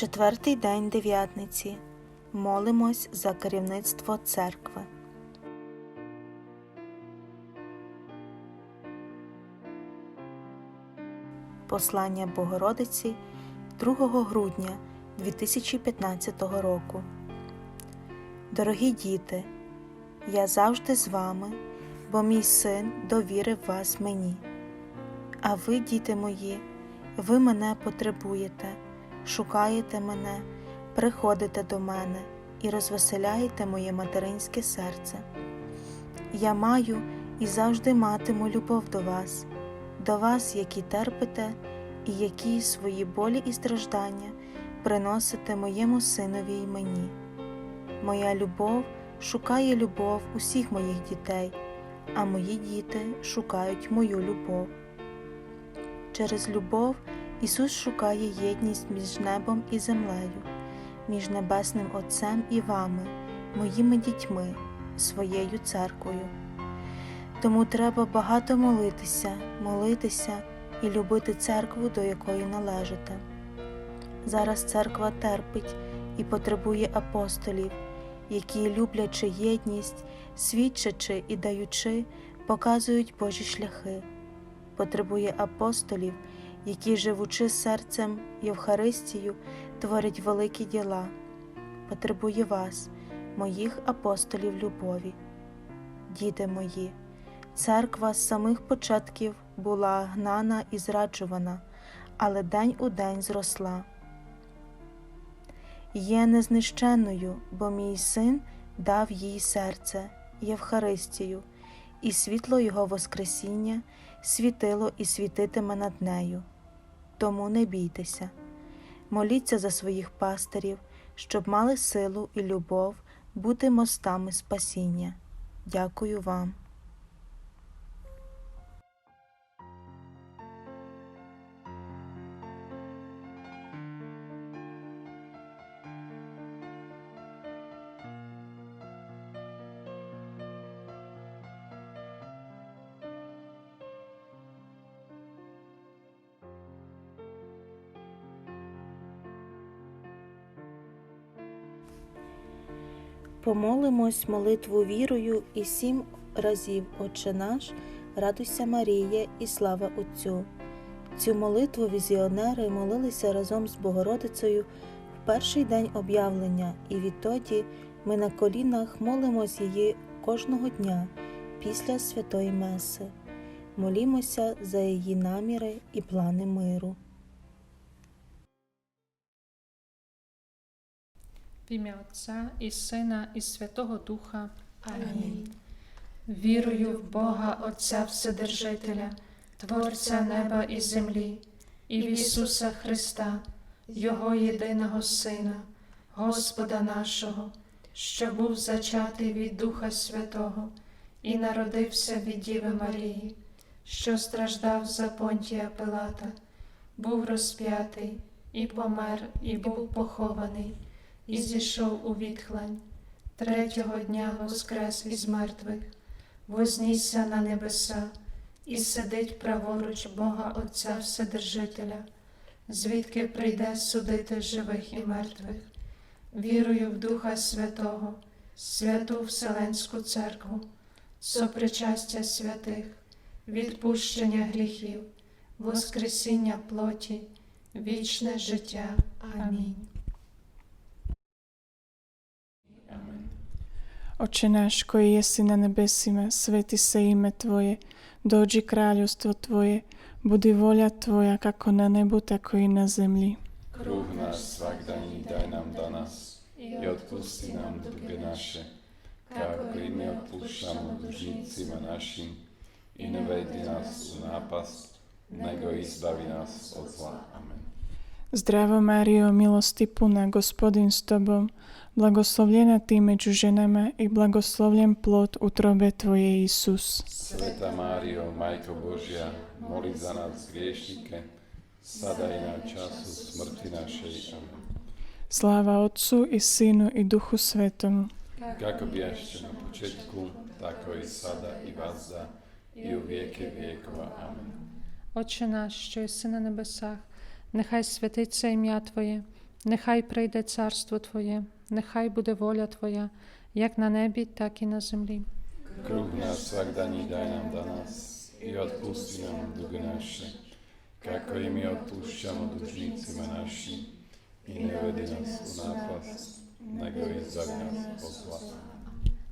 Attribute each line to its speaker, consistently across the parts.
Speaker 1: четвертий день дев'ятниці молимось за керівництво церкви. Послання Богородиці 2 грудня 2015 року. Дорогі діти, я завжди з вами, бо мій син довірив вас мені. А ви, діти мої, ви мене потребуєте, шукаєте мене, приходите до мене і розвеселяєте моє материнське серце. Я маю і завжди матиму любов до вас, до вас, які терпите, і які свої болі і страждання приносите моєму синові й мені. Моя любов шукає любов усіх моїх дітей, а мої діти шукають мою любов. Через любов Ісус шукає єдність між небом і землею, між Небесним Отцем і вами, моїми дітьми, своєю церквою. Тому треба багато молитися, молитися і любити церкву, до якої належите. Зараз церква терпить і потребує апостолів, які, люблячи єдність, свідчачи і даючи, показують Божі шляхи. Потребує апостолів, які, живучи серцем Євхаристію, творять великі діла. Потребує вас, моїх апостолів любові. Діти мої, церква з самих початків була гнана і зраджувана, але день у день зросла. Є незнищенною, бо мій син дав їй серце, Євхаристію, і світло Його Воскресіння світило і світитиме над нею. Тому не бійтеся, моліться за своїх пастирів, щоб мали силу і любов бути мостами спасіння. Дякую вам. Помолимось молитву вірою і сім разів Отче наш, радуйся Марія і слава Отцю. Цю молитву візіонери молилися разом з Богородицею в перший день об'явлення, і відтоді ми на колінах молимось її кожного дня після святої Меси. Молімося за її наміри і плани миру.
Speaker 2: В ім'я Отця і Сина, і Святого Духа. Амінь. Вірую в Бога Отця Вседержителя, Творця неба і землі, і в Ісуса Христа, Його єдиного Сина, Господа нашого, що був зачатий від Духа Святого і народився від Діви Марії, що страждав за Понтія Пилата, був розп'ятий і помер, і був похований і зійшов у відхлань. Третього дня воскрес із мертвих, вознісся на небеса і сидить праворуч Бога Отця Вседержителя, звідки прийде судити живих і мертвих. Вірую в Духа Святого, святу Вселенську Церкву, сопричастя святих, відпущення гріхів, воскресіння плоті, вічне життя. Амінь.
Speaker 3: Oče náš koji jesi na nebesima, sveti se ime Tvoje, dođi kraljevstvo Tvoje, budi volja Tvoja kako na nebu, tako i na zemlji.
Speaker 4: Kruh naš svakdanji daj nam danas i otpusti nam duge naše, kako i mi otpuštamo dužnicima našim i ne vedi nas u napast, nego izbavi nas od zla. Amen.
Speaker 3: Zdravo Mario, milosti puna, gospodin s tobom, blagoslovljena ti među ženama i blagoslovljen plod utrobe tvoje, Isus.
Speaker 4: Sveta Mario, Majko Božja, moli za nas griješnike, sada i na času smrti naše. Amen.
Speaker 3: Slava Otcu i Sinu i Duhu Svetom.
Speaker 4: Kako bijašće na početku, tako i sada i vazda i u vijeke vijekova. Amen.
Speaker 2: Oče naš, što se na nebesah, нехай святиться ім'я Твоє, Нехай прийде царство Твоє, нехай буде воля Твоя, як на небі, так і на землі.
Speaker 4: Kruh náš svakdaní daj nám danas i odpusti nám dlhy naše, kako i my odpúšťamo dlžnícima našim. I nevedi nás u nápast, nego izbavi nás od zla.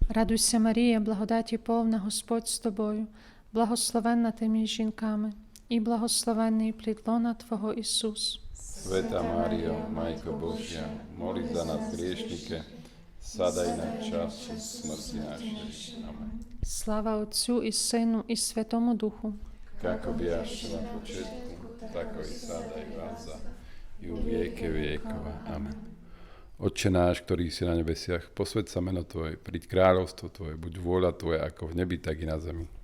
Speaker 2: Радуйся, Марія, благодаті повна Господь з тобою, благословенна ти між жінками, i blahoslovený plod lona Tvoho, Isus.
Speaker 4: Sveta Mário, Majko Božia, moli za nás griešnike, sadaj na čas smrti našej. Amen.
Speaker 2: Slava Otcu i Synu i Svetomu Duchu.
Speaker 4: Kako bijaš na početku, tako i sada i vaza, i u vijeke vijekova. Amen. Otče náš, ktorý si na nebesiach, posved sa meno Tvoje, príď kráľovstvo Tvoje, buď vôľa Tvoje ako v nebi, tak i na zemi.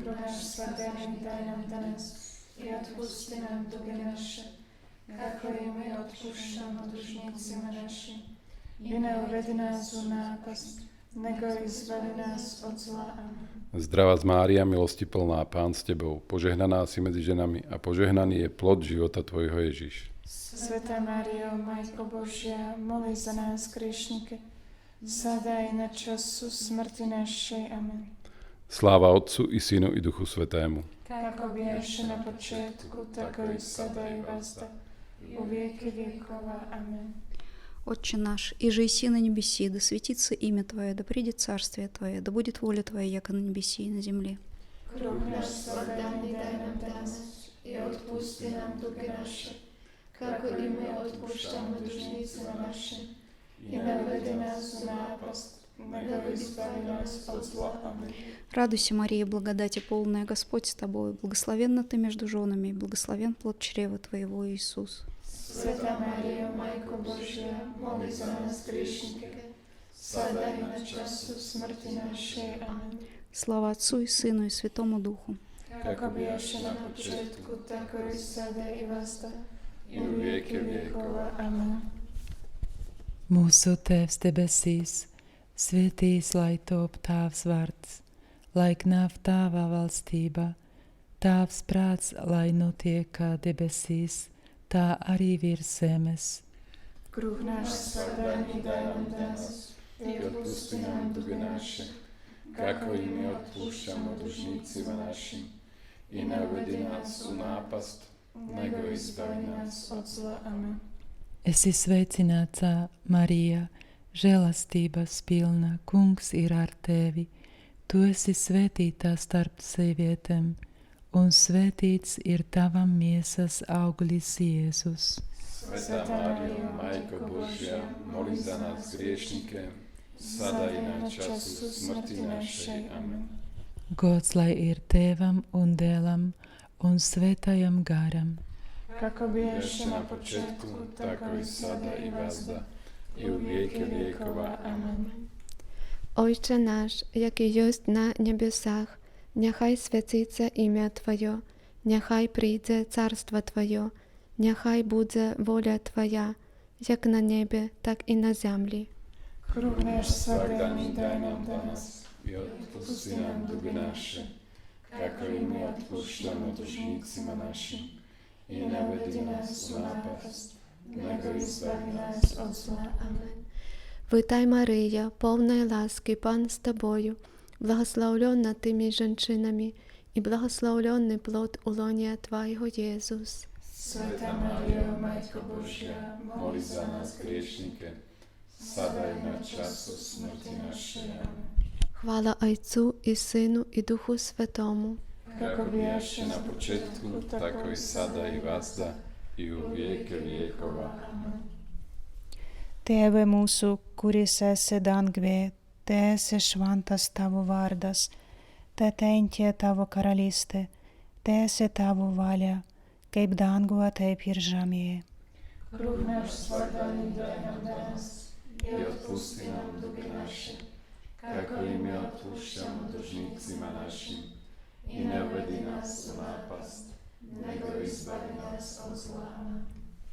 Speaker 3: Kruh náš svakodnevni daj nam danas i otpusti nam duge naše, kako i my odpušćamo dužnicima našim. I ne uvedi nas u napast, nego izbavi nas od zla.
Speaker 4: Zdravá z Mária, milosti plná, Pán s Tebou, požehnaná si medzi ženami a požehnaný je plod života Tvojho Ježiš.
Speaker 3: Sveta Mario, Majko Božja, moli za nás grešnike, sada i na času smrti našej. Amen.
Speaker 4: Sláva Otcu i Synu i Duchu Svetému.
Speaker 3: Kako bješe na početku, tako i sada i vazda, u vijeke vjekova. Amen.
Speaker 5: Отче наш, иже иси на небеси, да светится имя Твое, да придет царствие Твое, да будет воля Твоя, яко на небеси и на земле.
Speaker 3: Kruh naš svakdanji daj nam danas i otpusti nam duge naše, kako i mi otpuštamo dužnicima našim. I ne uvedi nas u
Speaker 5: Радуйся, Мария, благодати полная, Господь с тобой, благословенна ты между женами, и благословен плод чрева твоего, Иисус.
Speaker 3: Святая Мария, Майка Божия, молись за нас, грешники, на часу смерти нашей. Аминь.
Speaker 5: Слава Отцу и Сыну и Святому Духу.
Speaker 3: Как объявши на початку, так и сада и
Speaker 4: васта, и веки веков.
Speaker 3: Аминь.
Speaker 6: Mūsu Tēvs debesīs, Svētīs, lai top tavs vārds, lai nāv tava valstība, tavs prāts, lai notiek kā debesīs, tā arī virs zemes.
Speaker 3: Крупнаш согдани дай нам нас,
Speaker 4: и отпусти нам дуги наши, како и ми отпущамо дужницима нашим. И не уведи нас у напаст, него избави нас
Speaker 3: от зла. Amen.
Speaker 6: Esi sveicināts, Marija! Žēlastības pilna, kungs ir ar tevi. Tu esi svētītā starp sievietēm, un svētīts ir tava miesas auglis Jēzus.
Speaker 4: Sveta Mário, Majko Božja, moli za nás griešnike, sada i na času smrti našej. Amen.
Speaker 6: Gods lai ir tēvam un dēlam un svētajam garam.
Speaker 3: Kako bijaše
Speaker 4: Ješe na početku, tako i sada i vazda, i u vijeke vjekova. Amen.
Speaker 7: Ojcze nasz, jaki jest na niebiosach, niechaj święcиться imię Twoje, niechaj przyjdzie carstwo Twoje, niechaj będzie wola Twoja, jak na niebie, tak i na ziemi.
Speaker 3: Kruh náš svakdanji
Speaker 4: Svakdanji daj nam danas i odpusti nam duge naše, kako i mi odpuštamo dužnicima našim. I ne vedi nas u napast, izbavi nas
Speaker 3: od.
Speaker 7: Amen. Витай, Мария, повна ласки, Пан з тобою, благословлена ти між жінками, і благословлений плод улонія Твоєго Єсус.
Speaker 3: Sveta Marijo, Majko Božja,
Speaker 4: moli za nas griješnike, sada i na času smrti
Speaker 7: Хвала Отцю і Сину і Духу Святому.
Speaker 4: Kako bijaše na početku, tako i sada i vazda, i u vijeke vjekova.
Speaker 1: Tēve mūsu, kuris esi dangvė, te esi šventas tavo vardas, te tentie tavo karalystė, te esi tavo valia, kaip danguje, taip ir žemėje.
Speaker 3: Kruh daj nam danas
Speaker 4: I odpusti nam duge naše, kako i mi odpušćamo dužnicima našim. I ne uvedi nas u napast,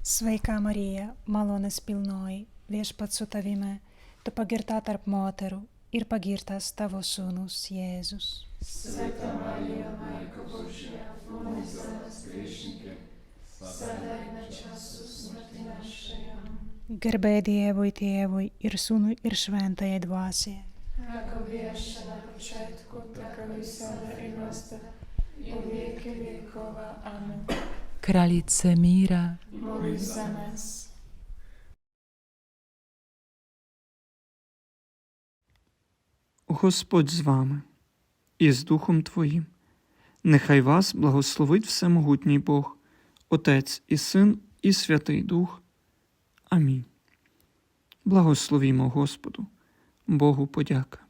Speaker 1: Sveika Marija, malonės pilnoji, viešpat su tavimi, tu pagirta tarp moterų ir pagirtas tavo sūnus Jėzus.
Speaker 4: Sveika Marija, Maika Božė, mums tavęs priešininkė, sada ir nečiasus mirtinašėje.
Speaker 8: Gerbė Dievui, Tėvui ir Sūnui ir Šventajai Dvasiai.
Speaker 3: Ako viešina početku, tako i sada i nastavlja i u věky věkova. Amen.
Speaker 6: Kraljice mira,
Speaker 3: Moluj za nás.
Speaker 9: Господь з вами і з Духом Твоїм. Нехай вас благословить Всемогутній Бог, Отець і Син, і Святий Дух. Амінь. Благословімо Господу, Богу подяка.